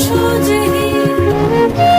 সুজনী